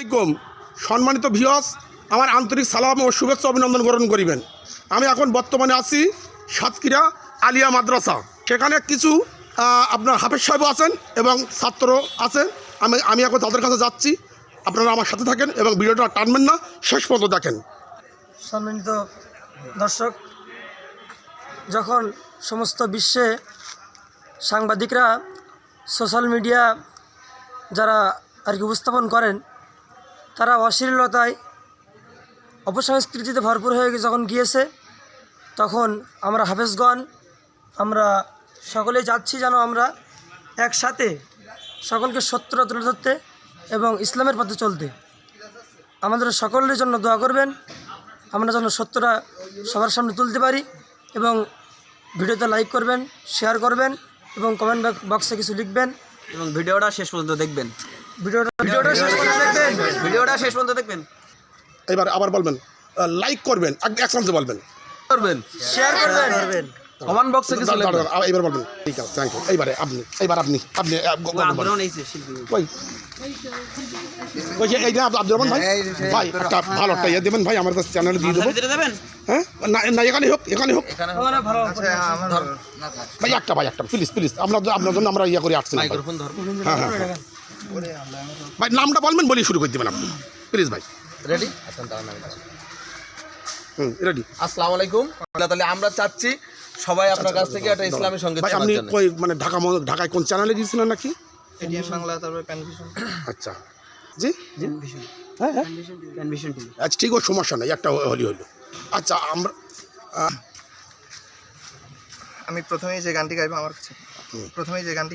আলাইকুম সম্মানিত ভিওস আমার আন্তরিক সালাম ও শুভেচ্ছা অভিনন্দন গ্রহণ করিবেন। আমি এখন বর্তমানে আছি সাতক্ষীরা আলিয়া মাদ্রাসা। সেখানে কিছু আপনার হাফেজ সাহেবও আছেন এবং ছাত্র আছেন। আমি আমি এখন তাদের কাছে যাচ্ছি। আপনারা আমার সাথে থাকেন এবং ভিডিওটা টানবেন না, শেষ পর্যন্ত দেখেন। সম্মানিত দর্শক, যখন সমস্ত বিশ্বে সাংবাদিকরা সোশ্যাল মিডিয়া যারা আর কি উপস্থাপন করেন তারা অশ্লীলতায় অপসংস্কৃতিতে ভরপুর হয়ে যখন গিয়েছে, তখন আমরা হাফেজগণ, আমরা সকলেই যাচ্ছি যেন আমরা একসাথে সকলকে সত্যটা তুলে ধরতে এবং ইসলামের পথে চলতে। আমাদের সকলের জন্য দোয়া করবেন। আমরা যেন সত্যটা সবার সামনে তুলতে পারি এবং ভিডিওতে লাইক করবেন, শেয়ার করবেন এবং কমেন্ট বক্সে কিছু লিখবেন। এবং ভিডিওটা শেষ পর্যন্ত দেখবেন। ভিডিওটা ভিডিওটা শেষ করে দেখবেন। ভিডিওটা শেষ পর্যন্ত দেখবেন। এবার আবার বলবেন লাইক করবেন এক- চান্সে বলবেন। করবেন। শেয়ার করবেন। কমেন্ট বক্সে কিছু লিখবেন এবার বলবেন। ঠিক আছে থ্যাংক ইউ এইবারে আপনি এইবার আপনি আপনি আহ, গ- গ- ওই ওই এই যে আব্দুর রহমান ভাই ভাই একটা ভালো একটা ইয়ে দেবেন ভাই আমার কাছে চ্যানেলে দিয়ে দেবো। হ্যাঁ? না না এখানে হোক এখানে হোক। ভাই একটা ভাই একটা প্লিজ প্লিজ আপনার আপনার জন্য আমরা ইয়ে করে আসছি ভাই। হ্যাঁ হ্যাঁ হ্যাঁ। ভাই নামটা বলবেন বলি শুরু করে দেবেন আপনি। প্লিজ ভাই। রেডি হুম রেডি আসসালামু আলাইকুম। তাহলে আমরা চাচ্ছি সবাই আপনার কাছ থেকে একটা ইসলামী সংগীত ভাই আপনি। কই মানে ঢাকা ঢাকায় কোন চ্যানেলে দিয়েছিলেন নাকি? এটিএম বাংলা তারপরে প্যানভিশন আচ্ছা। জি? হ্যাঁ হ্যাঁ। আচ্ছা ঠিক ও সমস্যা নাই একটা হলি হলো। আচ্ছা আমরা আমি প্রথমেই যে গানটি গাইবো আমার কাছে প্রথমেই যে গানটি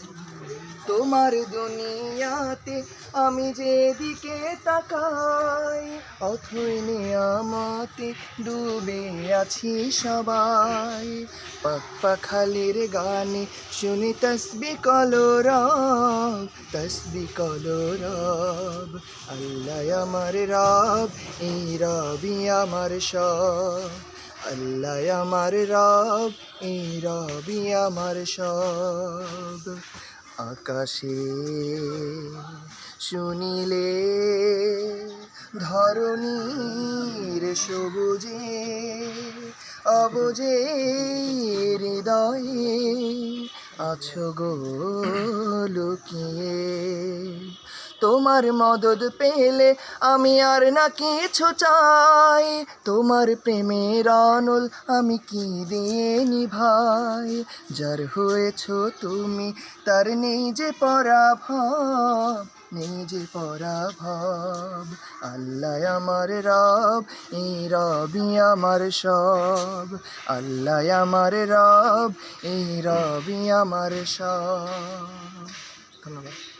তোমার দুনিয়াতে আমি যেদিকে তাকাই, অথই নিয়ামতে ডুবে আছি সবাই। পাপ্পা খালির গানে শুনি তসবি কলরব তসবি কলরব আল্লাহ আমার রব, এই রবি আমার সব। আল্লাহ আমার রব, এই রবি আমার সব। আকাশে শুনিলে ধরণীর সবুজে অবুজে হৃদয়ে আছো গো লুকিয়ে। তোমার মদত পেলে আমি আর না কিছু চাই। তোমার প্রেমের অনল আমি কি দিয়ে নিভাই? যার হয়েছ তুমি, তার নেই যে পরাভব যে পরাভব। আল্লাহ আমার রব, এই রবি আমার সব। আল্লাহ আমার রব, এই রবি আমার সব। ধন্যবাদ।